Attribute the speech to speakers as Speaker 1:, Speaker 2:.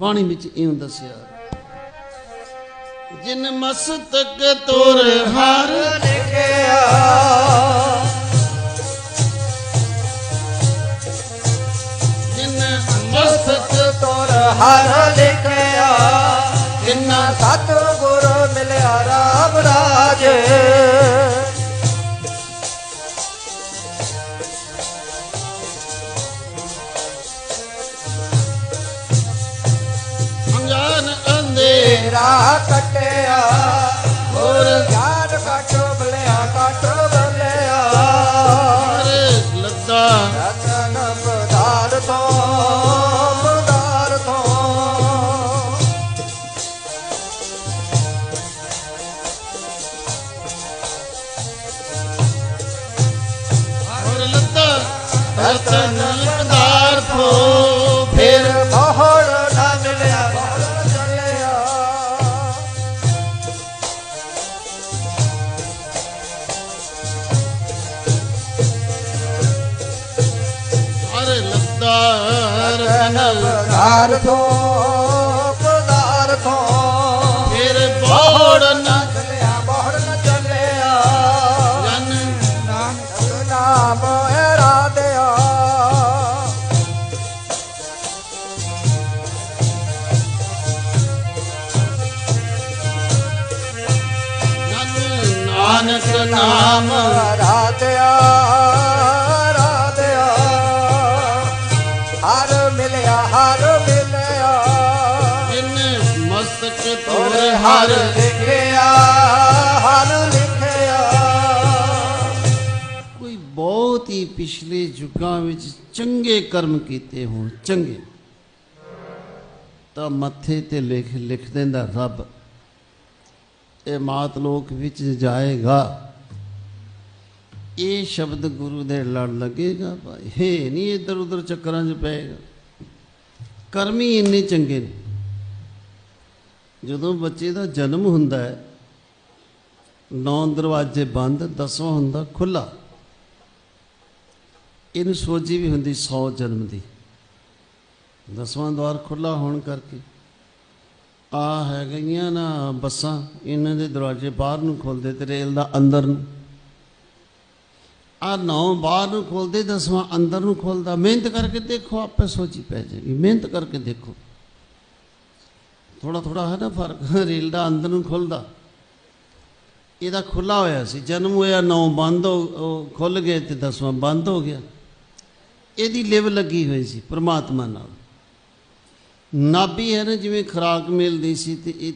Speaker 1: ਬਾਣੀ ਵਿੱਚ ਇਉਂ ਦੱਸਿਆ ਜਿਨ ਮਸਤਕ ਤੁਰ ਹਰ
Speaker 2: ਲਿਖਿਆ।
Speaker 1: ਜਿਨ ਮਸਤਕ
Speaker 2: ਤੋਰ ਹਰ ਲਿਖਿਆ। ਜਿਨਾ ਸਤਿਗੁਰ ਮਿਲਿਆ ਰਾਮ ਰਾਜ। ਕਟਿਆ। ਹੋਰ ਗਿਆਨ ਕਾਟੋ ਬਲਿਆ ਕਾਟੋ ਬਲਿਆ।
Speaker 1: ਹਰ ਲੱਦਾ
Speaker 2: ਰਤਨ ਪਦਾਰਥੋਂ ਪਦਾਰਥੋਂ
Speaker 1: ਹਰ ਲੱਦਾ। ਰਤਨ ਪਦਾਰਥੋ
Speaker 2: ਪਦਾਰਥੋਂ ਪਦਾਰਥੋਂ
Speaker 1: ਫਿਰ ਬੋੜ ਨਾ
Speaker 2: ਚੱਲਿਆ ਬਹੁੜ ਨਾ ਚੱਲਿਆ
Speaker 1: ਜਨ
Speaker 2: ਨਾਨਕ ਨਾਮ ਰਾਧਿਆ।
Speaker 1: ਜਨ ਨਾਨਕ ਨਾਮ
Speaker 2: ਰਾਧਿਆ। ਹਰ ਮਿਲਿਆ ਹਰ ਮਿਲਿਆ।
Speaker 1: ਜਿਨ ਮਸਤਕ ਤੁਰ
Speaker 2: ਤੋਰੇ
Speaker 1: ਹਰ
Speaker 2: ਹਰ ਲਿਖਿਆ ਹਰ ਲਿਖਿਆ।
Speaker 1: ਕੋਈ ਬਹੁਤ ਹੀ ਪਿਛਲੇ ਯੁੱਗਾਂ ਵਿੱਚ ਚੰਗੇ ਕਰਮ ਕੀਤੇ ਹੋਣ ਚੰਗੇ। ਤਾਂ ਮੱਥੇ ਤੇ ਲਿਖ ਲਿਖ ਦਿੰਦਾ ਰੱਬ ਇਹ ਮਾਤ ਲੋਕ ਵਿੱਚ ਜਾਏਗਾ। ਇਹ ਸ਼ਬਦ ਗੁਰੂ ਦੇ ਲੜ ਲੱਗੇਗਾ ਭਾਈ। ਹੈ ਨਹੀਂ ਇੱਧਰ ਉੱਧਰ ਚੱਕਰਾਂ 'ਚ ਪਏਗਾ। ਕਰਮੀ ਇੰਨੇ ਚੰਗੇ ਨੇ। ਜਦੋਂ ਬੱਚੇ ਦਾ ਜਨਮ ਹੁੰਦਾ ਹੈ, ਨੌ ਦਰਵਾਜ਼ੇ ਬੰਦ, ਦਸਵਾਂ ਹੁੰਦਾ ਖੁੱਲਾ ਇਹਨੂੰ ਸੋਝੀ ਵੀ ਹੁੰਦੀ 100 ਜਨਮ ਦੀ। ਦਸਵਾਂ ਦਵਾਰ ਖੁੱਲਾ ਹੋਣ ਕਰਕੇ। ਆ ਹੈ ਗਈਆਂ ਨਾ ਬੱਸਾਂ, ਇਹਨਾਂ ਦੇ ਦਰਵਾਜ਼ੇ ਬਾਹਰ ਨੂੰ ਖੋਲਦੇ ਤੇ ਰੇਲ ਦਾ ਅੰਦਰ ਨੂੰ। ਆ ਨੌ ਬਾਹਰ ਨੂੰ ਖੋਲਦੇ, ਦਸਵਾਂ ਅੰਦਰ ਨੂੰ ਖੋਲਦਾ। ਮਿਹਨਤ ਕਰਕੇ ਦੇਖੋ, ਆਪੇ ਸੋਚੀ ਪੈ ਜਾਏਗੀ। ਮਿਹਨਤ ਕਰਕੇ ਦੇਖੋ। ਥੋੜਾ ਥੋੜਾ ਹੈ ਨਾ ਫ਼ਰਕ? ਰੇਲ ਦਾ ਅੰਦਰ ਨੂੰ ਖੁੱਲਦਾ। ਇਹਦਾ ਖੁੱਲਾ ਹੋਇਆ ਸੀ। ਜਨਮ ਹੋਇਆ ਨੌ ਬੰਦ ਹੋ, ਉਹ ਖੁੱਲ ਗਏ ਤੇ ਦਸਵਾਂ ਬੰਦ ਹੋ ਗਿਆ। ਇਹਦੀ ਲਿਵ ਲੱਗੀ ਹੋਈ ਸੀ ਪ੍ਰਮਾਤਮਾ ਨਾਲ। ਨਾਭੀ ਹੈ ਨਾ, ਜਿਵੇਂ ਖਰਾਕ ਮਿਲਦੀ ਸੀ ਤੇ ਇਹ